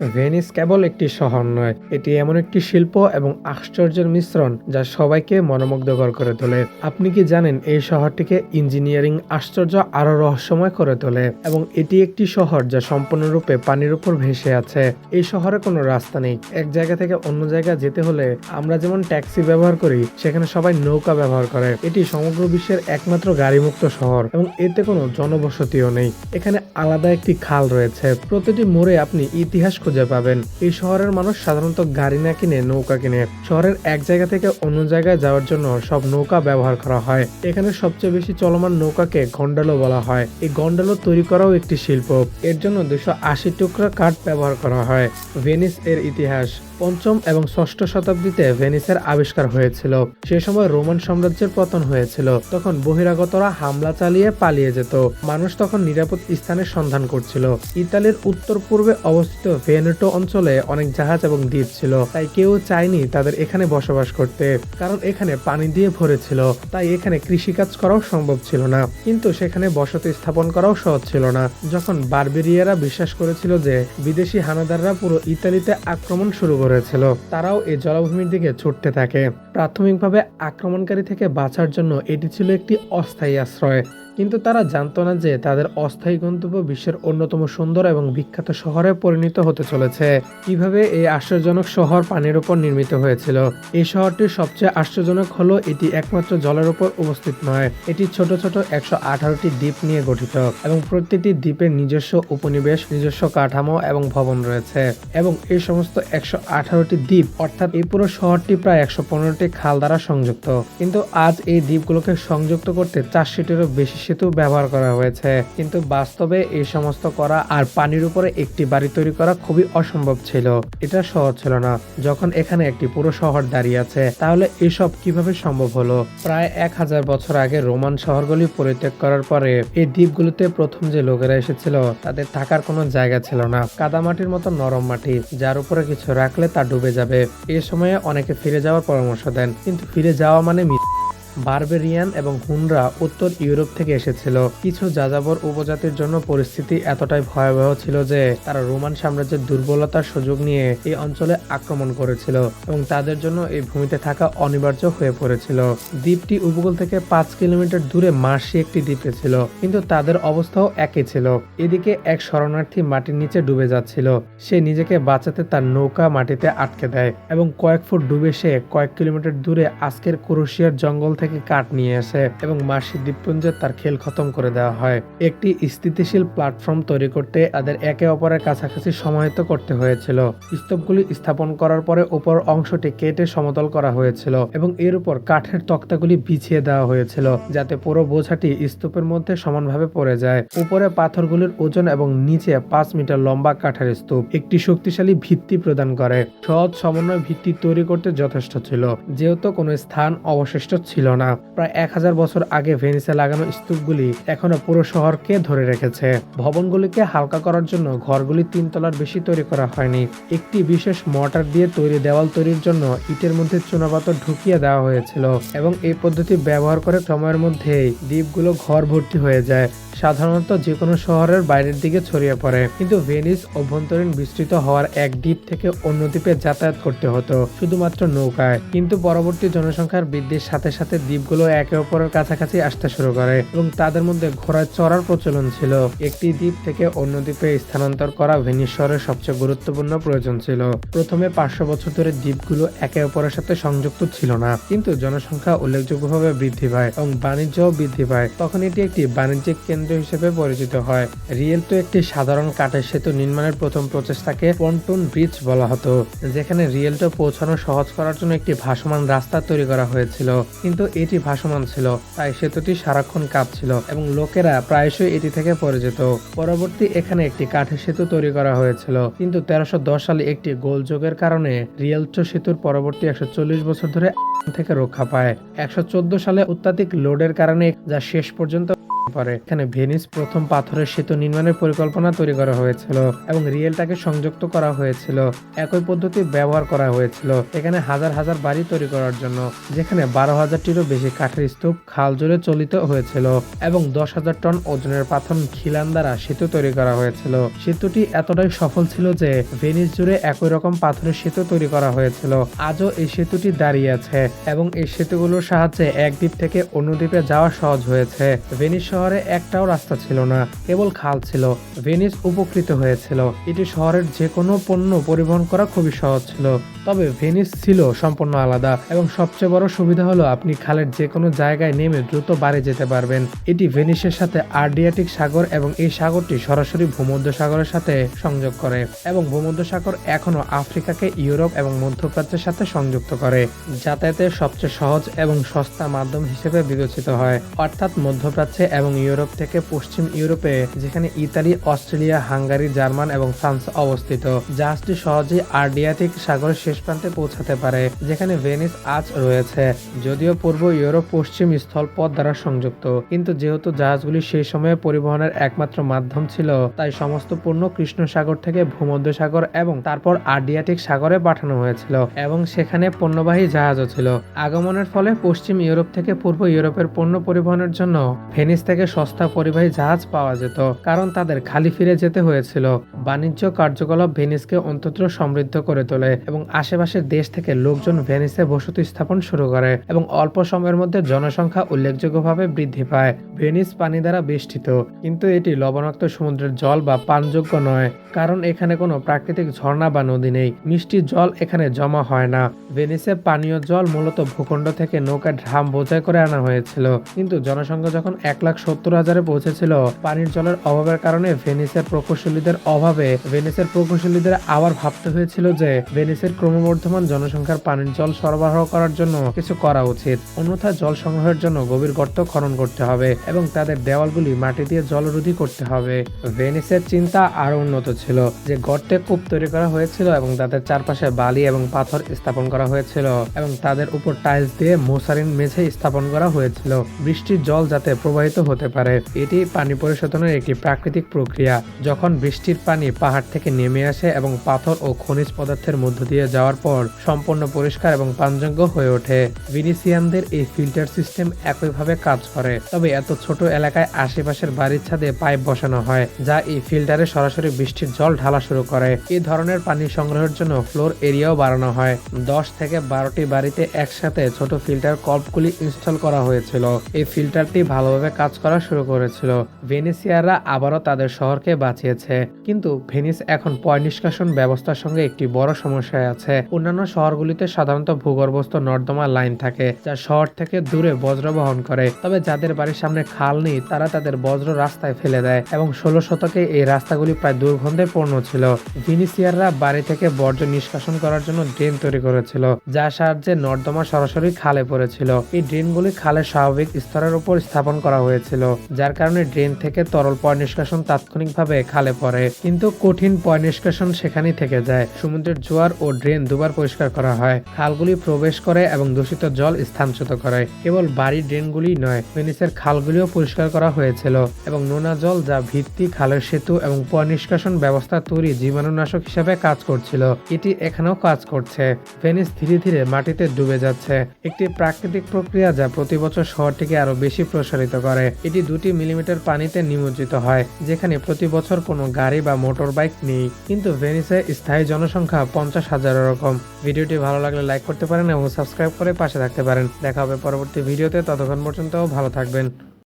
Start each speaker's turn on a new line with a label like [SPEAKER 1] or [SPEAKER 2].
[SPEAKER 1] Venice কেবল একটি শহর নয়, এটি এমন একটি শিল্প এবং আশ্চর্যের মিশ্রণ যা সবাইকে মনোমুগ্ধকর করে তোলে। আপনি কি জানেন এই শহরটিকে ইঞ্জিনিয়ারিং আশ্চর্য আরও রহস্যময় করে তোলে এবং এটি একটি শহর যা সম্পূর্ণরূপে পানির উপর ভেসে আছে? এই শহরে কোনো রাস্তা নেই। এক জায়গা থেকে অন্য জায়গায় যেতে হলে আমরা যেমন ট্যাক্সি ব্যবহার করি, সেখানে সবাই নৌকা ব্যবহার করে। এটি সমগ্র বিশ্বের একমাত্র গাড়িমুক্ত শহর এবং এতে কোনো জনবসতিও নেই। এখানে আলাদা একটি খাল রয়েছে। প্রতিটি মোড়ে আপনি ইতিহাস খুঁজে পাবেন। এই শহরের মানুষ সাধারণত গাড়ি না কিনে নৌকা কিনে। শহরের এক জায়গা থেকে অন্য জায়গায় যাওয়ার জন্য সব নৌকা ব্যবহার করা হয়। এখানে সবচেয়ে বেশি চলমান নৌকাকে গন্ডালো বলা হয়। এই গন্ডালো তৈরি করাও একটি শিল্প। এর জন্য দুশো আশি টুকরা কাঠ ব্যবহার করা হয়। ভেনিস এর ইতিহাস। পঞ্চম এবং ষষ্ঠ শতাব্দীতে ভেনিসের আবিষ্কার হয়েছিল। সে সময় রোমান সাম্রাজ্যের পতন হয়েছিল। তখন বহিরাগতরা হামলা চালিয়ে পালিয়ে যেত। মানুষ তখন নিরাপদ স্থানের সন্ধান করছিল। ইতালির উত্তর পূর্বে অবস্থিত ভেনেটো অঞ্চলে অনেক জাহাজ এবং দ্বীপ ছিল। তাই কেউ চায়নি তাদের এখানে বসবাস করতে। কারণ এখানে পানি দিয়ে ভরেছিল তাই এখানে কৃষিকাজ করাও সম্ভব ছিল না। কিন্তু সেখানে বসতি স্থাপন করাও সহজ ছিল না। যখন বারবেরিয়ারা বিশ্বাস করেছিল যে বিদেশি হানাদাররা পুরো ইতালিতে আক্রমণ শুরু করেছিল। তারাও এই জলাভূমির দিকে ছুটতে থাকে। প্রাথমিকভাবে আক্রমণকারী থেকে বাঁচার জন্য এটি ছিল একটি অস্থায়ী আশ্রয়। কিন্তু তারা জানতো না যে তাদের অস্থায়ী গন্তব্য বিশ্বের অন্যতম সুন্দর এবং বিখ্যাত শহরে পরিণত হতে চলেছে। কীভাবে এই আশ্চর্যজনক শহর পানির উপর নির্মিত হয়েছিল? এই শহরটির সবচেয়ে আশ্চর্যজনক হলো এটি একমাত্র জলের উপর অবস্থিত নয়। এটি ছোট ছোট একশো আঠারোটি দ্বীপ নিয়ে গঠিত এবং প্রতিটি দ্বীপের নিজস্ব উপনিবেশ, নিজস্ব কাঠামো এবং ভবন রয়েছে এবং এই সমস্ত একশো আঠারোটি দ্বীপ, অর্থাৎ এই পুরো শহরটি প্রায় একশো পনেরোটি খাল দ্বারা সংযুক্ত। কিন্তু আজ এই দ্বীপগুলোকে সংযুক্ত করতে চারশোটিরও বেশি সেতু ব্যবহার করা হয়েছে। কিন্তু বাস্তবে এই সমস্ত করা আর পানির উপরে একটি বাড়ি তৈরি করা খুবই অসম্ভব ছিল। এটা সহজ ছিল না। যখন এখানে একটি পুরো শহর দাঁড়িয়ে আছে, তাহলে এসব কীভাবে সম্ভব হলো? প্রায় এক হাজার বছর আগে রোমান শহরগুলি পরিত্যাগ করার পরে এই দ্বীপগুলোতে প্রথম যে লোকেরা এসেছিল, তাদের থাকার কোনো জায়গা ছিল না। কাদামাটির মতো নরম মাটি, যার উপরে কিছু রাখলে তা ডুবে যাবে। এ সময়ে অনেকে ফিরে যাওয়ার পরামর্শ দেন, কিন্তু ফিরে যাওয়া মানে মৃত্যু। বারবেরিয়ান এবং হুনরা উত্তর ইউরোপ থেকে এসেছিল। কিছু যাযাবর উপজাতির জন্য পরিস্থিতি এতটাই ভয়াবহ ছিল যে, তারা রোমান সাম্রাজ্যের দুর্বলতার সুযোগ নিয়ে এই অঞ্চলে আক্রমণ করেছিল এবং তাদের জন্য এই ভূমিতে থাকা অনিবার্য হয়ে পড়েছিল। দ্বীপটি উপকূল থেকে পাঁচ কিলোমিটার দূরে মার্শি একটি দ্বীপে ছিল, কিন্তু তাদের অবস্থাও একই ছিল। এদিকে এক শরণার্থী মাটির নিচে ডুবে যাচ্ছিল। সে নিজেকে বাঁচাতে তার নৌকা মাটিতে আটকে দেয় এবং কয়েক ফুট ডুবে সে কয়েক কিলোমিটার দূরে আজকের ক্রোশিয়ার জঙ্গল থেকে কাঠ নিয়ে আসে এবং মার্শি দ্বীপপুঞ্জে তার খেল খতম করে দেওয়া হয়। একটি স্থিতিশীল প্ল্যাটফর্ম তৈরি করতে তাদের একে অপরের কাছাকাছি সমাহিত করতে হয়েছিল। স্তূপগুলি স্থাপন করার পরে উপর অংশটি কেটে সমতল করা হয়েছিল এবং এর উপর কাঠের তক্তাগুলি বিছিয়ে দেওয়া হয়েছিল যাতে পুরো বোঝাটি স্তূপের মধ্যে সমানভাবে পড়ে যায়। উপরে পাথরগুলির ওজন এবং নিচে পাঁচ মিটার লম্বা কাঠের স্তূপ একটি শক্তিশালী ভিত্তি প্রদান করে। সহজ সমন্বয় ভিত্তি তৈরি করতে যথেষ্ট ছিল। যেহেতু কোনো স্থান অবশিষ্ট ছিল না প্রায় এক হাজার বছর আগে ভেনিসে লাগানো স্তূপগুলি এখনও পুরো শহরকে ধরে রেখেছে। ভবনগুলিকে হালকা করার জন্য ঘরগুলি তিনতলার বেশি তৈরি করা হয়নি। একটি বিশেষ মর্টার দিয়ে তৈরি দেওয়াল তৈরির জন্য ইটের মধ্যে চুনাপাথর ঢুকিয়ে দেওয়া হয়েছিল এবং এই পদ্ধতি ব্যবহার করে সময়ের মধ্যেই দ্বীপগুলো ঘর ভর্তি হয়ে যায়। সাধারণত যে কোনো শহরের বাইরের দিকে ছড়িয়ে পড়ে। কিন্তু ভেনিস অভ্যন্তরীণ বিস্তৃত হওয়ার এক দ্বীপ থেকে অন্য দ্বীপে যাতায়াত করতে হতো, শুধুমাত্র নৌকায়। কিন্তু পরবর্তী জনসংখ্যার বৃদ্ধির সাথে সাথে দ্বীপগুলো একে অপরের কাছাকাছি আসতে শুরু করে এবং তাদের মধ্যে ঘোড়ায় চড়ার প্রচলন ছিল। একটি দ্বীপ থেকে অন্য দ্বীপে স্থানান্তর করা ভেনিস শহরের সবচেয়ে গুরুত্বপূর্ণ প্রয়োজন ছিল। প্রথমে পাঁচশো বছর ধরে দ্বীপগুলো একে অপরের সাথে সংযুক্ত ছিল না, কিন্তু জনসংখ্যা উল্লেখযোগ্যভাবে বৃদ্ধি পায় এবং বাণিজ্যও বৃদ্ধি পায়। তখন এটি একটি বাণিজ্যিক কেন্দ্র হিসেবে পরিচিত হয়। রিয়েলটো একটি সাধারণ কাঠের সেতু নির্মাণের প্রথম প্রচেষ্টাকে পন্টুন ব্রিজ বলা হতো, যেখানে রিয়েলটো পৌঁছানো সহজ করার জন্য একটি ভাসমান রাস্তা তৈরি করা হয়েছিল। কিন্তু এটি ভাসমান ছিল, তাই সেতুটি সারাক্ষণ কাঁপছিল এবং লোকেরা প্রায়শই এটি থেকে পড়ে যেত পরবর্তী এখানে একটি কাঠের সেতু তৈরি করা হয়েছিল, কিন্তু তেরোশো সালে একটি গোলযোগের কারণে রিয়েলটো সেতুর পরবর্তী একশো চল্লিশ বছর ধরে থেকে রক্ষা পায়। একশো চোদ্দ সালে অত্যাধিক লোডের কারণে যা শেষ পর্যন্ত পড়ে এখানে ভেনিস প্রথম পাথরের সেতু নির্মাণের পরিকল্পনা তৈরি করা হয়েছিল এবং রিয়েলটাকে সংযুক্ত করা হয়েছিল। একই পদ্ধতি ব্যবহার করা হয়েছিল। এখানে হাজার হাজার বাড়ি তৈরি করার জন্য, যেখানে বারো হাজারটিরও বেশি কাঠের স্তূপ খাল জুড়ে চলিত হয়েছিল এবং দশ হাজার টন ওজনের পাথর খিলান দ্বারা সেতু তৈরি করা হয়েছিল। সেতুটি এতটাই সফল ছিল যে, ভেনিস জুড়ে একই রকম পাথরের সেতু তৈরি করা হয়েছিল। আজও এই সেতুটি দাঁড়িয়ে আছে এবং এই সেতুগুলোর সাহায্যে এক দ্বীপ থেকে অন্য দ্বীপে যাওয়া সহজ হয়েছে। ভেনিস শহরে একটাও রাস্তা ছিল না, কেবল খাল ছিল। ভেনিস উপকৃত হয়েছিল। এটি শহরের যে কোনো পণ্য পরিবহন করা খুবই সহজ ছিল। তবে ভেনিস ছিল সম্পূর্ণ আলাদা এবং সবচেয়ে বড় সুবিধা হলো আপনি খালের যে কোনো জায়গায় নেমে দ্রুত বাড়ি যেতে পারবেন। এটি ভেনিসের সাথে আর্ডিয়াটিক সাগর এবং এই সাগরটি সরাসরি ভূমধ্য সাগরের সাথে সংযোগ করে এবং ভূমধ্য সাগর এখনও আফ্রিকাকে, ইউরোপ এবং মধ্যপ্রাচ্যের সাথে সংযুক্ত করে। যাতায়াতের সবচেয়ে সহজ এবং সস্তা মাধ্যম হিসেবে বিবেচিত হয়। অর্থাৎ মধ্যপ্রাচ্যে এবং ইউরোপ থেকে পশ্চিম ইউরোপে, যেখানে ইতালি, অস্ট্রেলিয়া, হাঙ্গারি, জার্মান এবং ফ্রান্স অবস্থিত জাহাজটি সহজেই আর্ডিয়াটিক সাগরের শেষ প্রান্তে পৌঁছাতে পারে, যেখানে ভেনিস আজ রয়েছে। যদিও পূর্ব ইউরোপ পশ্চিম স্থলপথ দ্বারা সংযুক্ত, কিন্তু যেহেতু জাহাজগুলি সেই সময়ে পরিবহনের একমাত্র মাধ্যম ছিল, তাই সমস্ত পণ্য কৃষ্ণ সাগর থেকে ভূমধ্য সাগর এবং তারপর আর্ডিয়াটিক সাগরে পাঠানো হয়েছিল, এবং সেখানে পণ্যবাহী জাহাজও ছিল। আগমনের ফলে পশ্চিম ইউরোপ থেকে পূর্ব ইউরোপের পণ্য পরিবহনের জন্য ভেনিস থেকে সস্তা পরিবাহী জাহাজ পাওয়া যেত, কারণ তাদের খালি ফিরে যেতে হয়েছিল। বাণিজ্য কার্যকলাপ ভেনিসকে অন্তত সমৃদ্ধ করে তোলে এবং আশেপাশের দেশ থেকে লোকজন ভেনিসে বসতি স্থাপন শুরু করে এবং অল্প সময়ের মধ্যে জনসংখ্যা উল্লেখযোগ্যভাবে বৃদ্ধি পায়। ভেনিস পানি দ্বারা বেষ্টিত, কিন্তু এটি লবণাক্ত সমুদ্রের জল বা পানযোগ্য নয়, কারণ এখানে কোনো প্রাকৃতিক ঝর্ণা বা নদী নেই। মিষ্টি জল এখানে জমা হয় না। ভেনিসে পানীয় জল মূলত ভূখণ্ড থেকে নৌকা ড্রাম বোঝাই করে আনা হয়েছিল, কিন্তু জনসংখ্যা যখন এক লাখ সত্তর হাজারে পৌঁছেছিল। পানির জলের অভাবের কারণে ভেনিসের প্রকৌশলীদের অভাবে ভেনিসের প্রকৌশলীদের আবার ভাবতে হয়েছিল যে ভেনিসের ক্রমবর্ধমান জনসংখ্যার পানির জল সরবরাহ করার জন্য কিছু করা উচিত। অন্যথায় জল সংগ্রহের জন্য গভীর গর্ত খনন করতে হবে এবং তাদের দেওয়ালগুলি মাটি দিয়ে জলরোধী করতে হবে। ভেনিসের চিন্তা আরও উন্নত ছিল, যে গর্তে কূপ তৈরি করা হয়েছিল এবং তাদের চারপাশে বালি এবং পাথর স্থাপন করা হয়েছিল এবং তাদের উপর টাইলস দিয়ে মোসারিন মেঝে স্থাপন করা হয়েছিল। বৃষ্টির জল যাতে প্রবাহিত হতে পারে। এটি পানি পরিশোধনের একটি প্রাকৃতিক প্রক্রিয়া। যখন বৃষ্টির পানি পাহাড় থেকে নেমে আসে এবং পাথর ও খনিজ পদার্থের মধ্য দিয়ে যাওয়ার পর সম্পূর্ণ পরিষ্কার এবং পানযোগ্য হয়ে ওঠে। ভিনিসিয়ানদের এই ফিল্টার সিস্টেম একইভাবে কাজ করে। তবে এত ছোট এলাকায় আশেপাশের বাড়ির ছাদে পাইপ বসানো হয়, যা এই ফিল্টারে সরাসরি বৃষ্টির জল ঢালা শুরু করে। এই ধরনের পানি সংগ্রহের জন্য ফ্লোর এরিয়াও বাড়ানো হয়। দশ থেকে বারোটি বাড়িতে একসাথে ছোট ফিল্টার কল্পগুলি ইনস্টল করা হয়েছিল। এই ফিল্টারটি ভালোভাবে কাজ করা শুরু করেছিল। ভেনিসিয়াররা আবারও তাদের শহরকে বাঁচিয়েছে। কিন্তু ভেনিস এখন পয় নিষ্কাশন ব্যবস্থার সঙ্গে একটি বড় সমস্যায় আছে। অন্যান্য শহরগুলিতে সাধারণত ভূগর্ভস্থ নর্দমা লাইন থাকে, যা শহর থেকে দূরে বজ্র বহন করে। তবে যাদের বাড়ির সামনে খাল নেই, তারা তাদের বজ্র রাস্তায় ফেলে দেয় এবং ষোলো শতকে এই রাস্তাগুলি প্রায় দুর্গন্ধে পূর্ণ ছিল। ভিনিসিয়াররা বাড়ি থেকে বর্জ্য নিষ্কাশন করার জন্য ড্রেন তৈরি করেছিল, যার সাহায্যে নর্দমা সরাসরি খালে পড়েছিল। এই ড্রেনগুলি খালের স্বাভাবিক স্তরের উপর স্থাপন করা হয়েছিল, যার কারণে ড্রেন থেকে তরল পয় নিষ্কাশন তাৎক্ষণিকভাবে খালে পড়ে। কিন্তু কঠিন পয় নিষ্কাশন সেখানেই থেকে যায়। সমুদ্রের জোয়ার ও ড্রেন দুবার পরিষ্কার করা হয়। খালগুলি প্রবেশ করে এবং দূষিত জল স্থানচ্যুত করে। কেবল বাড়ি ড্রেনগুলি নয় ভেনিসের খালগুলিও পরিষ্কার করা হয়েছিল। এবং নোনা জল যা ভিত্তি খালের সেতু এবং পয় নিষ্কাশন ব্যবস্থা তৈরি জীবাণুনাশক হিসাবে কাজ করছিল, এটি এখানেও কাজ করছে। ভেনিস ধীরে ধীরে মাটিতে ডুবে যাচ্ছে। একটি প্রাকৃতিক প্রক্রিয়া যা প্রতি বছর শহরটিকে আরও বেশি প্রসারিত করে। এটি দুটি মিলিমিটার পানিতে নিমজ্জিত হয়, যেখানে প্রতি বছর কোনো গাড়ি বা মোটর বাইক নেই। কিন্তু ভেনিসে স্থায়ী জনসংখ্যা পঞ্চাশ হাজারের রকম। ভিডিওটি ভালো লাগলে লাইক করতে পারেন এবং সাবস্ক্রাইব করে পাশে থাকতে পারেন। দেখা হবে পরবর্তী ভিডিওতে, ততক্ষণ পর্যন্ত ভালো থাকবেন।